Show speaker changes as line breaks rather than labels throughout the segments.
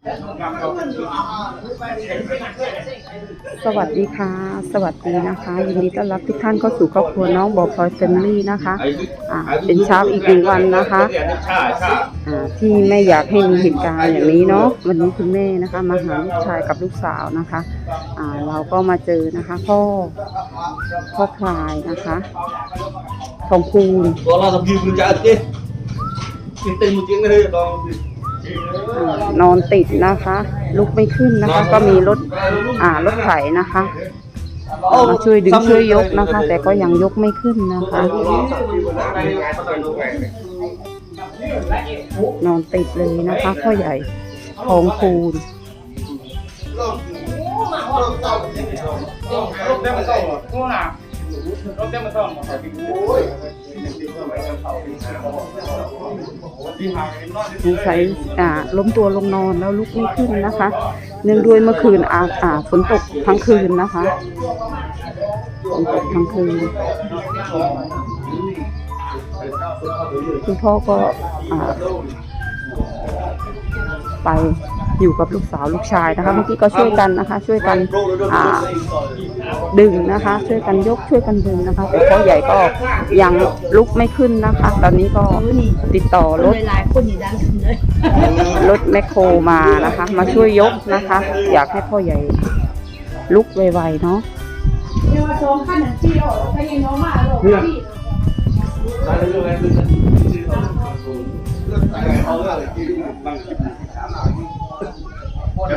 สวัสดีค่ะ สวัสดีนะคะ ยินดีต้อนรับทุกท่านเข้าสู่ครอบครัวน้องบอพลอยแฟมิลี่นะคะอ่าเป็นเช้าอีกหนึ่งวันนะคะอ่าที่ไม่อยากให้มีเหตุการณ์อย่างนี้เนาะวันนี้คุณแม่นะคะมาหาลูกชายกับลูกสาวนะคะอ่าเราก็มาเจอนะคะพ่อพ่อพลายนะคะทองคูณ
Kalau sambil berjalan ke, kita mungkin ada kalau
อ่า นอนติดนะคะ ลุกไม่ขึ้นนะคะ ก็มีรถอ่ารถไถนะคะมาช่วยดึงช่วยยกนะคะ แต่ก็ยังยกไม่ขึ้นนะคะ นอนติดเลยนะคะพ่อใหญ่ทองคูณ สงสัยอ่าล้มตัวลงนอนแล้วลุกไม่ขึ้นนะคะ เนื่องด้วยเมื่อคืนอาอ่าฝนตกทั้งคืนนะคะฝนตกทั้งคืน คุณพ่อก็อ่าไป อยู่กับลูกสาวลูกชายนะคะเมื่อกี้ก็ช่วยกันนะคะ ช่วยกันดึงนะคะ ช่วยกันยกช่วยกันดึงนะคะ แต่พ่อใหญ่ก็ยังลุกไม่ขึ้นนะคะ ตอนนี้ก็ติดต่อรถรถแมคโครมานะคะ มาช่วยยกนะคะ อยากให้พ่อใหญ่ลุกไวๆเนาะ
เดี๋ยวสองขั้นหนึ่งที่ออกไปยังน้องมาหรอกที่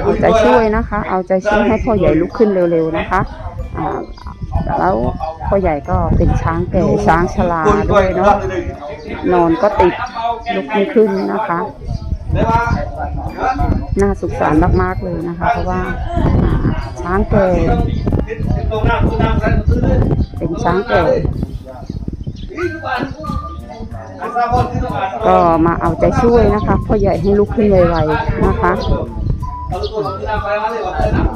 เอาใจช่วยนะคะ เอาใจช่วยให้พ่อใหญ่ลุกขึ้นเร็วๆนะคะแล้วพ่อใหญ่ก็เป็นช้างแก่ช้างชราด้วยเนาะนอนก็ติดลุกไม่ขึ้นนะคะน่าสุขสารมากๆเลยนะคะ เพราะว่าอ่าช้างแก่เป็นช้างแก่ก็มาเอาใจช่วยนะคะพ่อใหญ่ให้ลุกขึ้นไวๆนะคะ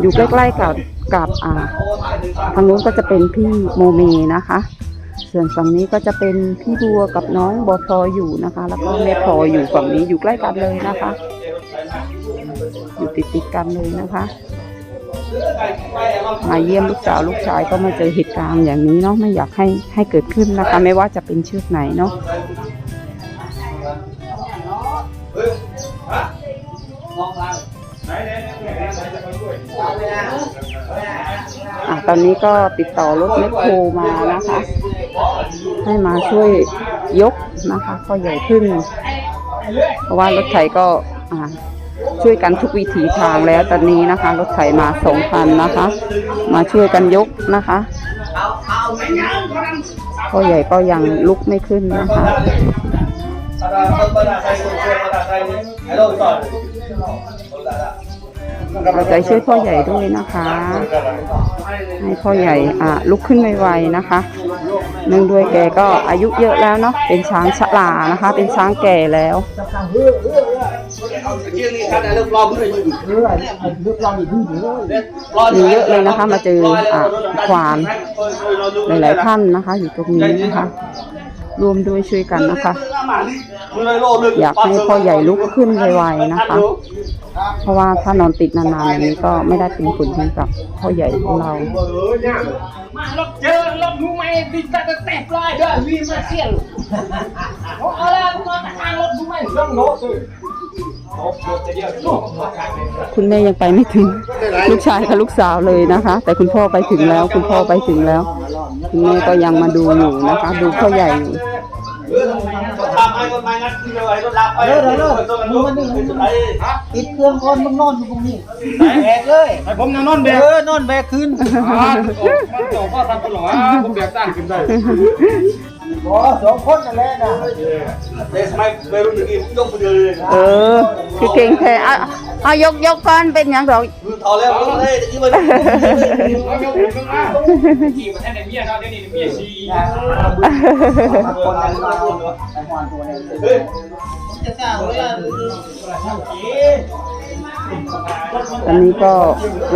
อยู่ใกล้ๆกับกับอ่าทางนู้นก็จะเป็นพี่โมเมนะคะ ส่วนฝั่งนี้ก็จะเป็นพี่บัวกับน้องบอพลอยอยู่นะคะ แล้วก็แม่พลอยอยู่ฝั่งนี้อยู่ใกล้กันเลยนะคะ อยู่ติดติดๆกันเลยนะคะมาเยี่ยมลูกสาวลูกชายก็มาเจอเหตุการณ์อย่างนี้เนาะไม่อยากให้ให้เกิดขึ้นนะคะ ไม่ว่าจะเป็นเชือกไหนเนาะ ตอนนี้ก็ติดต่อรถแมคโครมานะคะ ให้มาช่วยยกนะคะพ่อใหญ่ขึ้น เพราะว่ารถไถก็ช่วยกันทุกวิถีทางแล้วตอนนี้นะคะ รถไถมาสองคันนะคะ มาช่วยกันยกนะคะพ่อใหญ่ก็ยังลุกไม่ขึ้นนะคะเราใจช่วยพ่อใหญ่ด้วยนะคะ ให้พ่อใหญ่อะลุกขึ้นไวๆนะคะเนื่องด้วยแกก็อายุเยอะแล้วเนาะเป็นช้างชรานะคะ เป็นช้างแก่แล้วมีเยอะเลยนะคะ มาเจออะควานหลายๆท่านนะคะ อยู่ตรงนี้นะคะรวมด้วยช่วยกันนะคะ อยากให้พ่อใหญ่ลุกขึ้นไวๆนะคะ เพราะว่าถ้านอนติดนานๆอย่างนี้ก็ไม่ได้เป็นผลดีกับพ่อใหญ่ของเรา
มารถเจอรถรู้ไหมดิตาตะแตกลายเด้อวีมาเสียนเอาละมาทางรถรู้ไหมเรื่องโน้ต
คุณแม่ยังไปไม่ถึง ลูกชายกับลูกสาวเลยนะคะ แต่คุณพ่อไปถึงแล้ว คุณพ่อไปถึงแล้ว คุณแม่ก็ยังมาดูอยู่นะคะ ดูพ่อใหญ่อยู่
ปิดเครื่องก่อนต้องนอนอยู่ตรงนี้แบกเลย
ไอ้ผมยังนอนแบ
เอกอนอนแบกขึ้น
มันโตก็ทำตลอดผมแบกตั้งขึ้นได้
อ๋อสองคนนั่นแหละนะ
เออ คือเก่งแท้อะเอายกยกก่อนเป็นอย่างดอก
ขี่มาแท่นเมียเนาะเดี๋ยวนี้เมียชี
คนนั้นมาไอ้หวานตัวนี้
ตอนนี้ก็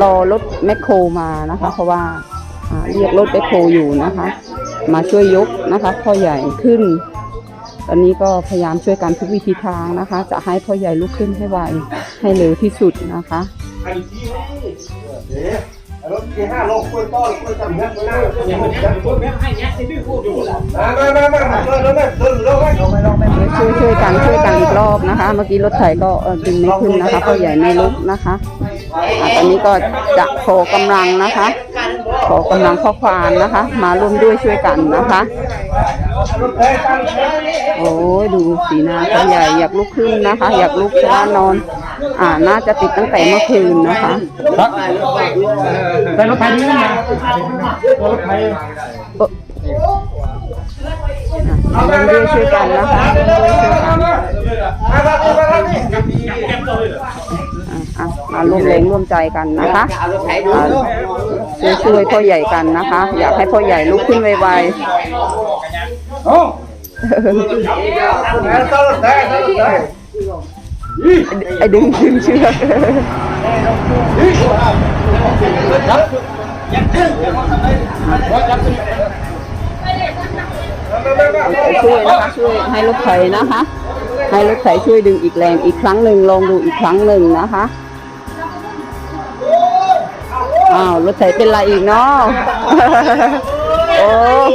รอรถแมคโครมานะคะ เพราะว่าอ่าเรียกรถแมคโครอยู่นะคะ มาช่วยยกนะคะพ่อใหญ่ขึ้น ตอนนี้ก็พยายามช่วยกันทุกวิธีทางนะคะ จะให้พ่อใหญ่ลุกขึ้นให้ไวให้เร็วที่สุดนะคะ
รถที่ห้าโลกล้วยต้อนกล้วยจำเนื้อไม่ได้
อย่างนี้พวกนี้ให้ยัดในดื้อพูดอยู่
มามามามาเดินแล้วแม่เดินแล้วแม่ลงไปลงไป
ช่วยช่วยกันช่วยกันอีกรอบนะคะ เมื่อกี้รถไถก็เออดึงไม่ขึ้นนะคะพ่อใหญ่ไม่ลุกนะคะตอนนี้ก็จะขอกำลังนะคะ อกำลังข้อความนะคะ มาร่วมด้วยช่วยกันนะคะ
รถแพงกัน
โอ้ยดูสีหน้าพ่อใหญ่อยากลุกขึ้นนะคะ อยากลุกเพราะว่านอน อ่าน่าจะติดตั้งแต่เมื่อคืนนะคะ
แต่รถไฟนี่นะรถไฟ
เอ่ออะร่วมด้วยช่วยกันนะคะร่วมด้วยช่วยกัน อะมาร่วมแรงร่วมใจกันนะคะอะช่วยช่วยพ่อใหญ่กันนะคะ อยากให้พ่อใหญ่ลุกขึ้นไว
โอ้
ๆไอ้ดึงดึงเชือกช่วยนะคะช่วยให้รถไถนะคะ ให้รถไถช่วยดึงอีกแรงอีกครั้งหนึ่งลองดูอีกครั้งหนึ่งนะคะ อ้าวรถไถเป็นไรอีกเนาะโอ้
ย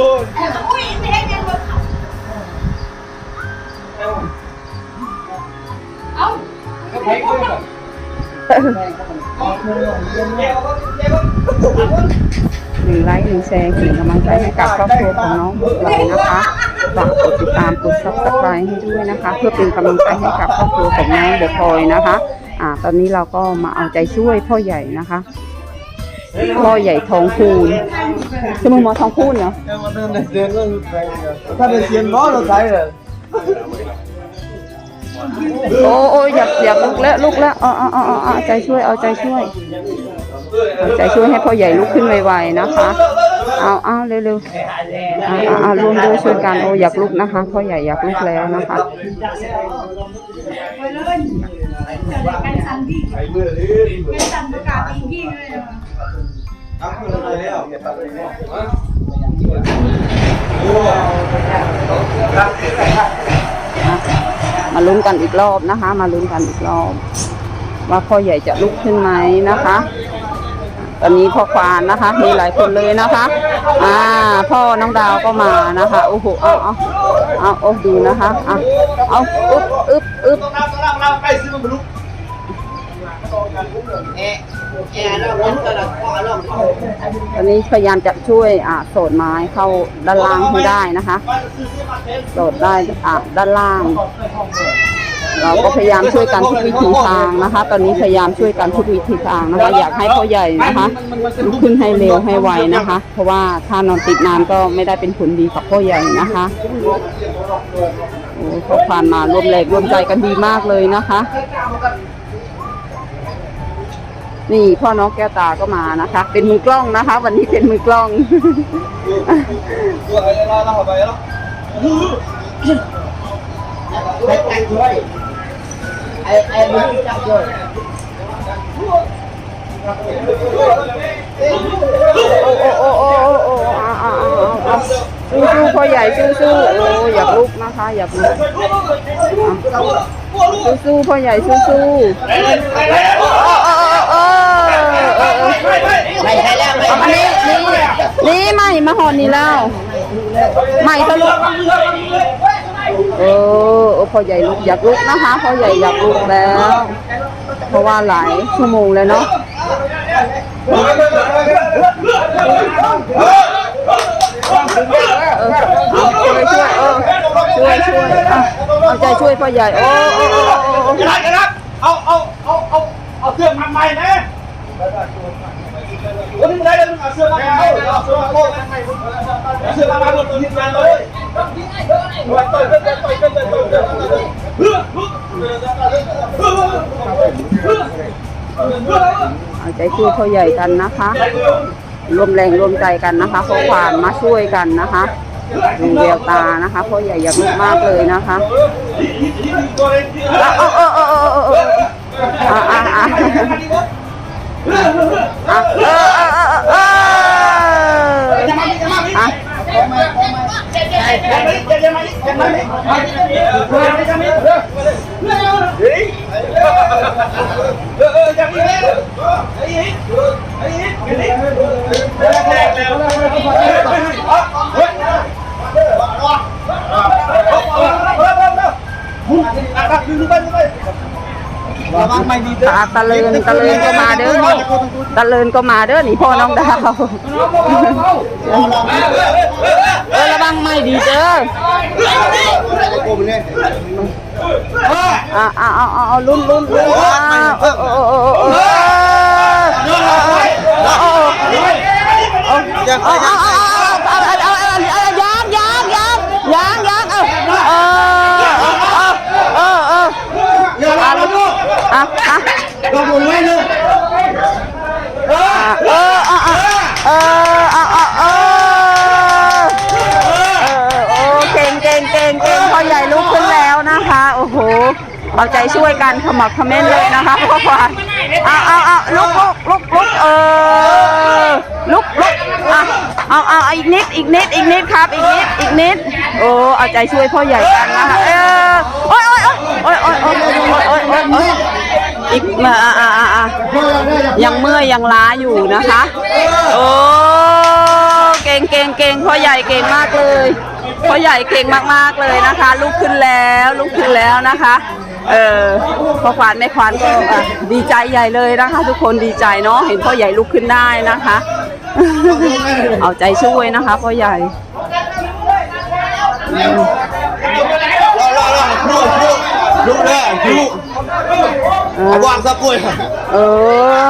หนึ่งไลค์หนึ่งแชร์เป็นกำลังใจให้กับครอบครัวของน้องบุกไลนะคะฝากกดติดตามกดซับสไครต์ให้ด้วยนะคะ เพื่อเป็นกำลังใจให้กับครอบครัวของน้องเดอะพลอยนะคะ อ่า ตอนนี้เราก็มาเอาใจช่วยพ่อใหญ่นะคะ พ่อใหญ่ทองคูณใช่มึงหมอทองคูณเหรอ
ถ้าเป็นเสียงล้อรถไถเลย
โอ้โอ้ยอยากอยากลุกแล้วลุกแล้วเอาเอาเอาเอาเอาใจช่วยเอาใจช่วยเอาใจช่วยให้พ่อใหญ่ลุกขึ้นไวๆนะคะ เอาเอาเร็วๆเอาเอาเอาร่วมด้วยช่วยกันโอ้อยากลุกนะคะพ่อใหญ่อยากลุกแล้วนะคะ
ไปเลยกันสันดีกันสันประกาศอีกที่
ตั้งมือเลยแล้ว
มาลุ้นกันอีกรอบนะคะ มาลุ้นกันอีกรอบ ว่าพ่อใหญ่จะลุกขึ้นไหมนะคะ ตอนนี้พ่อควานนะคะ มีหลายคนเลยนะคะ อ่า พ่อน้องดาวก็มานะคะโอ้โหเอาเอาเอาโอ้ดูนะคะอะเอาอึ๊บอึ๊บอึ๊บ ตอนนี้พยายามจะช่วยอ่าโสดไม้เข้าด้านล่างให้ได้นะคะโสดได้อ่าด้านล่าง เราก็พยายามช่วยกันทุกวิถีทางนะคะ ตอนนี้พยายามช่วยกันทุกวิถีทางนะคะ อยากให้พ่อใหญ่นะคะลุกขึ้นให้เร็วให้ไวนะคะ เพราะว่าถ้านอนติดนานก็ไม่ได้เป็นผลดีกับพ่อใหญ่นะคะโอ้เขาผ่านมารวมแรงรวมใจกันดีมากเลยนะคะ นี่พ่อน้องแก้วตาก็มานะคะ เป็นมือกล้องนะคะ วันนี้เป็นมือกล้อง
ตัวอะไรเราเราไปแล้วไปแต่งด้วยไอ้ไอ้มึงจับด้วย
โอ้โอ้โอ้โอ้โอ้อาอาเอาเอาสู้สู้พ่อใหญ่สู้สู้โอ้อยากลุกนะคะอยากลุกสู้สู้พ่อใหญ่สู้สู้
ไม่ใช่แล้วไม่
เอาอันนี้นี่นี่ไม่มาหอนนี่แล้วไม่ทะลุเออพ่อใหญ่ลุกอยากลุกนะคะพ่อใหญ่อยากลุกแล้ว เพราะว่าหลายชั่วโมงแล้วเนาะเออช่วยช่วยเออช่วยช่วยเอาเอาใจช่วยพ่อใหญ่โอ้โอ้โอ้โอ้โอ้
ได้ครับเอาเอาเอาเอาเอาเสื้อมาใหม่นะ วันนี้ได้แล้วมึงเอาเสื้อมาใหม่เอาเสื้อมาโค้เอาเสื้อมาใหม่หมดทีมงานเลยต่อยต่อยต่อยต่อยต่อยต่อยต่อยเฮ้ย
เฮ้
ย
เฮ
้ยเฮ้ย
เอาใจช่วยพ่อใหญ่กันนะคะรวมแรงรวมใจกันนะคะขอความมาช่วยกันนะคะดูแววตานะคะพ่อใหญ่อยากลุกมากเลยนะคะเอาเอาเอาเอา
ระวังไม่ดี
ตาตะเลินตะเลินก็มาเด้อตะเลินก็มาเด้อนี่พ่อน้องดาวระวังไม่ดีเด้ออ่าอ่าอ่าอาลุ้นลุ้นลุ้นอ่าเอ้เอ้เอ้เอ้อ้ออะ
เราบุญไว้เลยเออ
เออเออเออเออเออเออเออโอเก่งเก่งเก่งเก่งพ่อใหญ่ลุกขึ้นแล้วนะคะ โอ้โหเอาใจช่วยกันขมักขม้นเลยนะคะพ่อควานเอาเอาเอาลุกลุกลุกลุกเออลุกลุกอะเอาเอาอาอีกนิดอีกนิดอีกนิดครับอีกนิดอีกนิดโอ้เอาใจช่วยพ่อใหญ่กันนะคะเออโอ้ยโอ้ยโอ้ยโอ้ยโอ้ยโอ้ยโอ้ย อีกมาอะอะอะอะยังเมื่อยยังล้าอยู่นะคะ โอ้ เก่งเก่งเก่งพ่อใหญ่เก่งมากเลยพ่อใหญ่เก่งมากๆเลยนะคะ ลุกขึ้นแล้วลุกขึ้นแล้วนะคะ เออพ่อควานแม่ควานก็ดีใจใหญ่เลยนะคะ ทุกคนดีใจเนาะเห็นพ่อใหญ่ลุกขึ้นได้นะคะ เอาใจช่วยนะคะพ่อใหญ่
รอรอรอลูกลูกลูกลูก วางซะกล้วย
เอ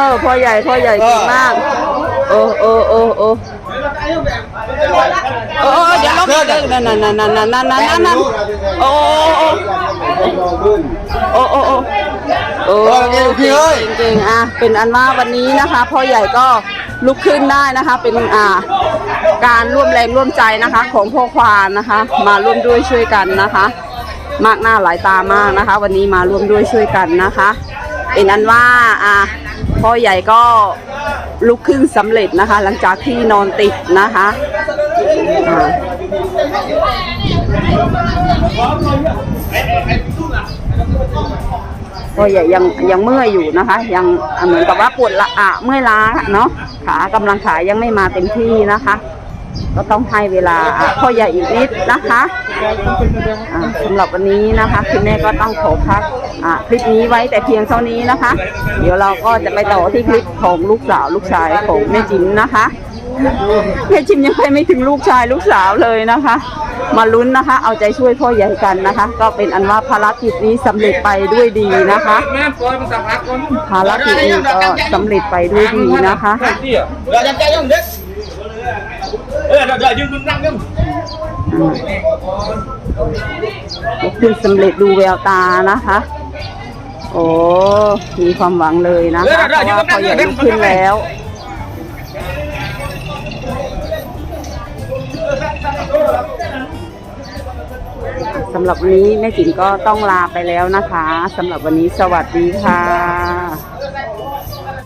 อพ่อใหญ่พ่อใหญ่เก่งมาก โอ้โอ้โอ้โอ้โอ้เดี๋ยวลบเดี๋ยวนั่นนั่นนั่นนั่นนั่นนั่นนั่นโอ้โอ้โอ้โอ้โอ้โอ้พี่เอ้ยเก่งๆอะเป็นอันว่าวันนี้นะคะพ่อใหญ่ก็ลุกขึ้นได้นะคะ เป็นอ่าการร่วมแรงร่วมใจนะคะ ของพ่อควานนะคะ มาร่วมด้วยช่วยกันนะคะ มากหน้าหลายตามากนะคะ วันนี้มาร่วมด้วยช่วยกันนะคะ เป็นอันว่าอะพ่อใหญ่ก็ลุกขึ้นสำเร็จนะคะ หลังจากที่นอนติดนะคะพ่อใหญ่ยังยังเมื่อยอยู่นะคะ ยังเหมือนกับว่าปวดละอะเมื่อยล้าเนาะขากำลังขายังไม่มาเต็มที่นะคะ ก็ต้องให้เวลาอะพ่อใหญ่อีกนิดนะคะอ่าสำหรับวันนี้นะคะคุณแม่ก็ต้องขอพักอ่าคลิปนี้ไว้แต่เพียงเท่านี้นะคะ เดี๋ยวเราก็จะไปต่อที่คลิปของลูกสาวลูกชายของแม่จิ๋มนะคะแม่จิ๋มยังไปไม่ถึงลูกชายลูกสาวเลยนะคะ มาลุ้นนะคะ เอาใจช่วยพ่อใหญ่กันนะคะ ก็เป็นอันว่าภารกิจนี้สำเร็จไปด้วยดีนะคะ
แม่ปล่อยมันสักพักก่อน
ภารกิจนี้ก็สำเร็จไปด้วยดีนะคะ
เตี้ย
เดี๋ยวจับใจยังเด็กเออเดี๋ยวเดี๋ยวยืนมึงนั่งยัง
ลุกขึ้นสำเร็จดูแววตานะคะ โอ้ มีความหวังเลยนะคะเพราะว่าพอใหญ่ลุกขึ้นแล้วสำหรับวันนี้แม่จิ๋มก็ต้องลาไปแล้วนะคะสำหรับวันนี้สวัสดีค่ะ